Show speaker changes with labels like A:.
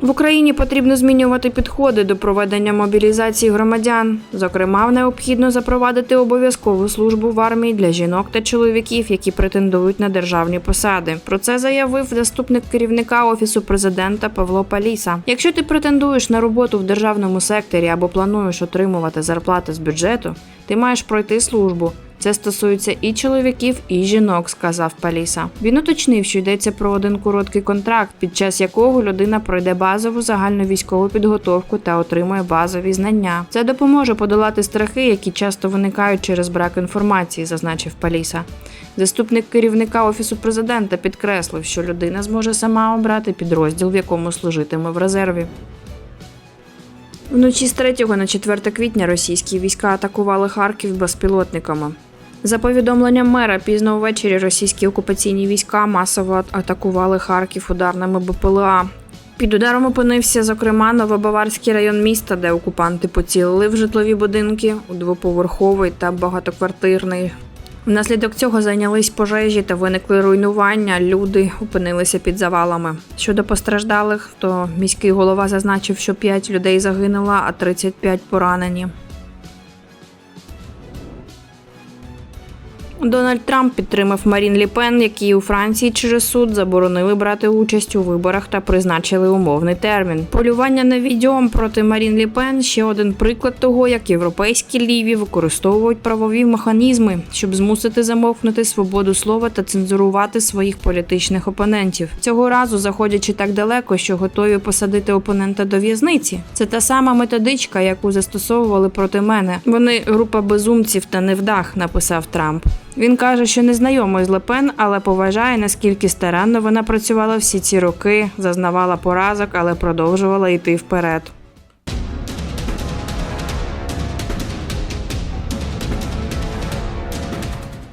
A: В Україні потрібно змінювати підходи до проведення мобілізації громадян. Зокрема, необхідно запровадити обов'язкову службу в армії для жінок та чоловіків, які претендують на державні посади. Про це заявив заступник керівника офісу президента Павло Паліса. Якщо ти претендуєш на роботу в державному секторі або плануєш отримувати зарплати з бюджету, ти маєш пройти службу. Це стосується і чоловіків, і жінок, сказав Паліса. Він уточнив, що йдеться про один короткий контракт, під час якого людина пройде базову загальну військову підготовку та отримує базові знання. Це допоможе подолати страхи, які часто виникають через брак інформації, зазначив Паліса. Заступник керівника офісу президента підкреслив, що людина зможе сама обрати підрозділ, в якому служитиме в резерві. Вночі з 3 на 4 квітня російські війська атакували Харків безпілотниками. За повідомленням мера, пізно ввечері російські окупаційні війська масово атакували Харків ударними БПЛА. Під ударом опинився, зокрема, Новобаварський район міста, де окупанти поцілили в житлові будинки у двоповерховий та багатоквартирний. Внаслідок цього зайнялись пожежі та виникли руйнування. Люди опинилися під завалами. Щодо постраждалих, то міський голова зазначив, що 5 людей загинуло, а 35 поранені. Дональд Трамп підтримав Марін Лі Пен, якій у Франції через суд заборонили брати участь у виборах та призначили умовний термін. Полювання на відьом проти Марін Лі Пен ще один приклад того, як європейські ліві використовують правові механізми, щоб змусити замовкнути свободу слова та цензурувати своїх політичних опонентів. Цього разу заходячи так далеко, що готові посадити опонента до в'язниці. Це та сама методичка, яку застосовували проти мене. Вони група безумців та невдах, написав Трамп. Він каже, що не знайомий з Лепен, але поважає, наскільки старанно вона працювала всі ці роки, зазнавала поразок, але продовжувала йти вперед.